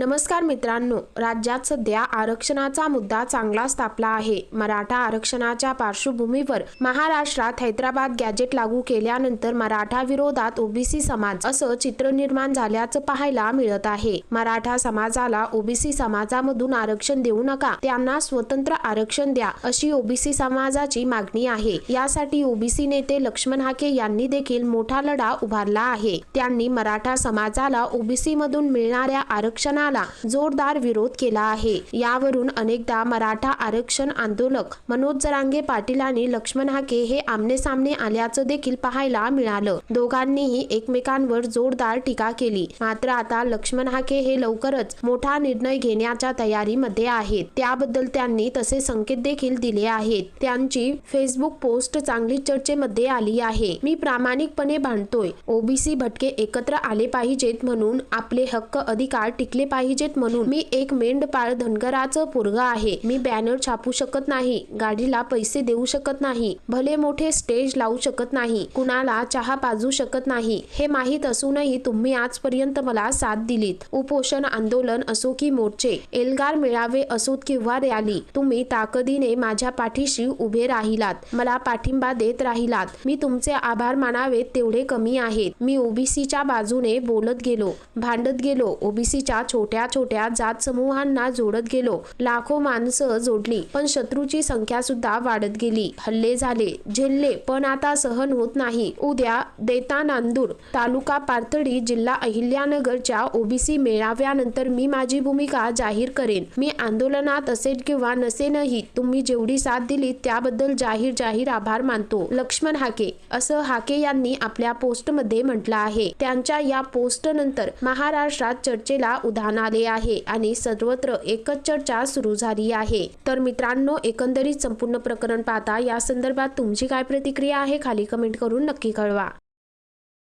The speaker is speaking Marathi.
नमस्कार मित्रांनो राज्यात सध्या आरक्षणाचा मुद्दा चांगलाच तापला आहे. मराठा आरक्षणाच्या पार्श्वभूमीवर महाराष्ट्रात हैदराबाद गॅजेट लागू केल्यानंतर मराठा विरोधात ओबीसी समाज असं चित्र निर्माण झाल्याचं पाहायला मिळत आहे. मराठा समाजाला ओबीसी समाजामधून आरक्षण देऊ नका त्यांना स्वतंत्र आरक्षण द्या अशी ओबीसी समाजाची मागणी आहे. यासाठी ओबीसी नेते लक्ष्मण हाके यांनी देखील मोठा लढा उभारला आहे. त्यांनी मराठा समाजाला ओबीसी मधून मिळणाऱ्या आरक्षणा आरक्षणाला जोरदार विरोध केला आहे. यावरून अनेकदा मराठा आरक्षण आंदोलक मनोज जरांगे पाटील आणि लक्ष्मण हाके हे आमने सामने आल्याचं देखील पाहायला मिळालं. दोघांनीही एकमेकांवर जोरदार टीका केली. मात्र आता लक्ष्मण हाके हे लवकरच मोठा निर्णय घेण्याच्या तयारीमध्ये आहेत. त्याबद्दल त्यांनी तसे संकेत देखील दिले आहेत. त्यांची फेसबुक पोस्ट चांगली चर्चेमध्ये आली आहे. मी प्रामाणिकपणे भांडतोय. ओबीसी भटके एकत्र आले पाहिजेत म्हणून आपले हक्क अधिकार टिकले पाहिजे पाहिजेत म्हणून मी एक मेंढपाळ धनगराचं पोरगा आहे. मी बॅनर छापू शकत नाही गाडीला पैसे देऊ शकत नाही भले मोठे स्टेज लावू शकत नाही कुणाला चहा पाजू शकत नाही. हे माहीत असूनही तुम्ही आजपर्यंत मला साथ दिलीत. उपोषण आंदोलन असो की मोर्चे एल्गार मेळावे असोत किंवा रॅली तुम्ही ताकदीने माझ्या पाठीशी उभे राहिलात मला पाठिंबा देत राहिलात. मी तुमचे आभार मानावेत तेवढे कमी आहेत. मी ओबीसीच्या बाजूने बोलत गेलो भांडत गेलो ओबीसीच्या छोट्या छोट्या जात समूहांना जोडत गेलो. लाखो माणसं जोडली पण शत्रूची संख्या सुद्धा वाढत गेली. हल्ले झाले झेलले पण आता सहन होत नाही. उद्या देता नांदूर तालुका पाथर्डी जिल्हा अहिल्यानगरच्या ओबीसी मेळाव्यानंतर मी माझी भूमिका जाहीर करेन. मी आंदोलनात असेल किंवा नसेनही तुम्ही जेवढी साथ दिली त्याबद्दल जाहीर जाहीर आभार मानतो. लक्ष्मण हाके असं हाके यांनी आपल्या पोस्टमध्ये म्हटलं आहे. त्यांच्या या पोस्ट नंतर महाराष्ट्रात चर्चेला उधाण आले आहे आणि सर्वत्र एकच चर्चा सुरू झाली आहे. तर मित्रांनो एकंदरीत संपूर्ण प्रकरण पाहता या संदर्भात तुमची काय प्रतिक्रिया आहे खाली कमेंट करून नक्की कळवा.